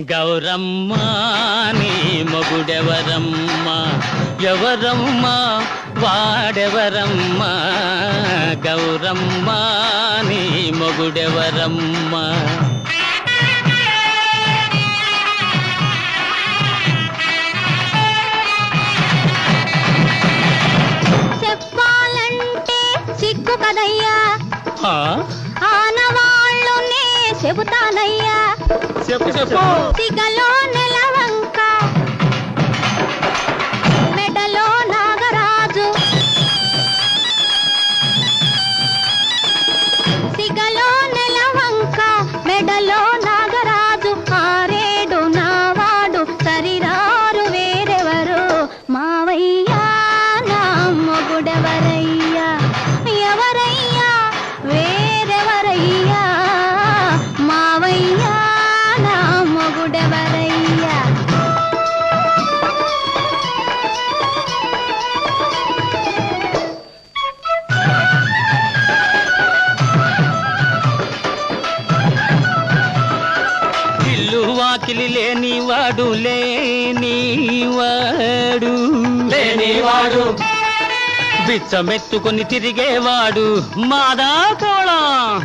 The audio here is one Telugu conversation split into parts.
గౌరమ్మ నీ మొగుడెవరమ్మ? ఎవరమ్మ? వాడెవరమ్మ? గౌరమ్మ నీ మొగుడెవరమ్మ? చెప్పాలంటే సిగ్గు కదయ్యా. చెబుతానయ్యా. చెప్పు చెప్పు. సిగలో నెలవంక ఇల్లు వాకిలి లేనివాడు లేనివాడు. లేనివాడు. బిచ్చమెత్తుకొని తిరిగేవాడు మాదా కోళం.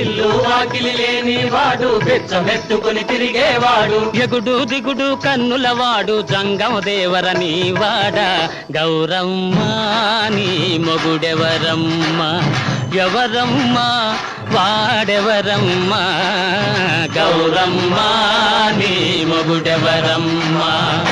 ఇల్లు వాకిలి లేని లేనివాడు బిచ్చమెత్తుకొని తిరిగేవాడు. ఎగుడు దిగుడు కన్నుల వాడు జంగమ దేవరని వాడ. గౌరమ్మా నీ మొగుడెవరమ్మా? ఎవరమ్మా? వాడెవరమ్మా? గౌరమ్మా నీ మొగుడెవరమ్మా?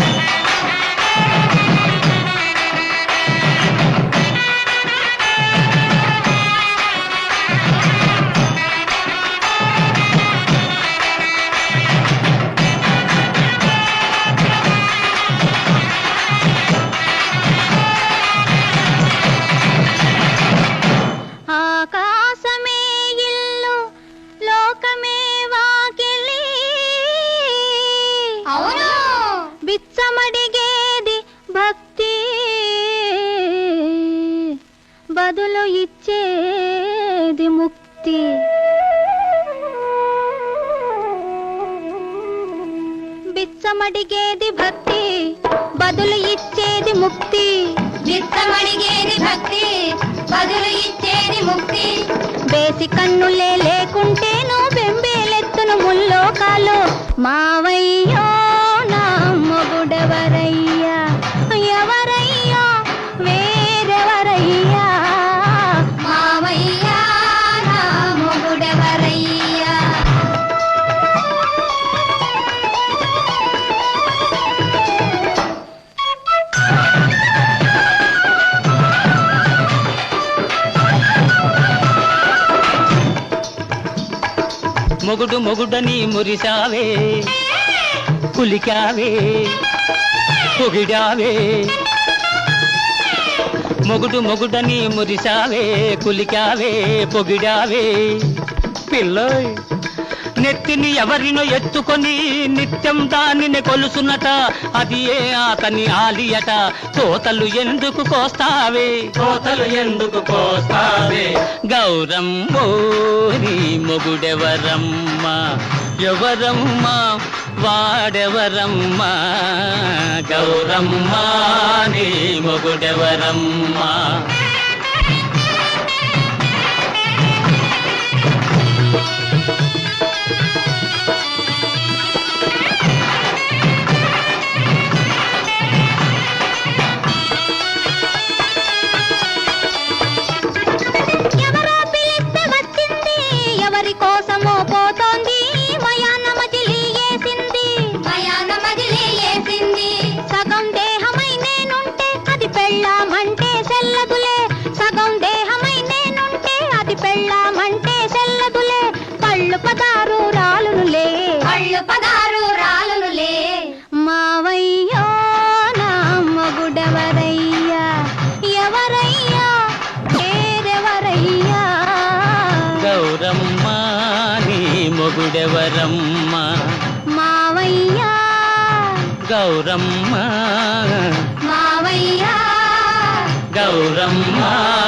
బిచ్చమడిగేది భక్తి బదులు ఇచ్చేది ముక్తి. చిత్తమడిగేది భక్తి బదులు ఇచ్చేది ముక్తి. బేసి కన్నులే లేకుంటేను బెంబేలెత్తును ముల్లోకాలు మావయ్యో నా మొగుడెవరయ్యా? మొగుడు మొగుడని మురిసావే కులికావే పొగిడావే. మొగుడు మొగుడని మురిసావే కులికావే పొగిడావే. పిల్లోయ్ నెత్తిని ఎవరినో ఎత్తుకొని నిత్యం దానిని కొలుసునట. అది ఏ అతని ఆలియట. కోతలు ఎందుకు కోస్తావే? కోతలు ఎందుకు కోస్తావే? గౌరమ్మో నీ మొగుడెవరమ్మ? ఎవరమ్మ? వాడెవరమ్మ? గౌరమ్మ నీ మొగుడెవరమ్మ? కళ్ళు పదారు రాలునులే. మావయ్యో నా మగుడెవరయ్యా ఎవరయ్యా పేరెవరయ్యా? గౌరమ్మ నీ మొగుడెవరమ్మ? మావయ్యా. గౌరమ్మ. మావయ్యా. గౌరమ్మ.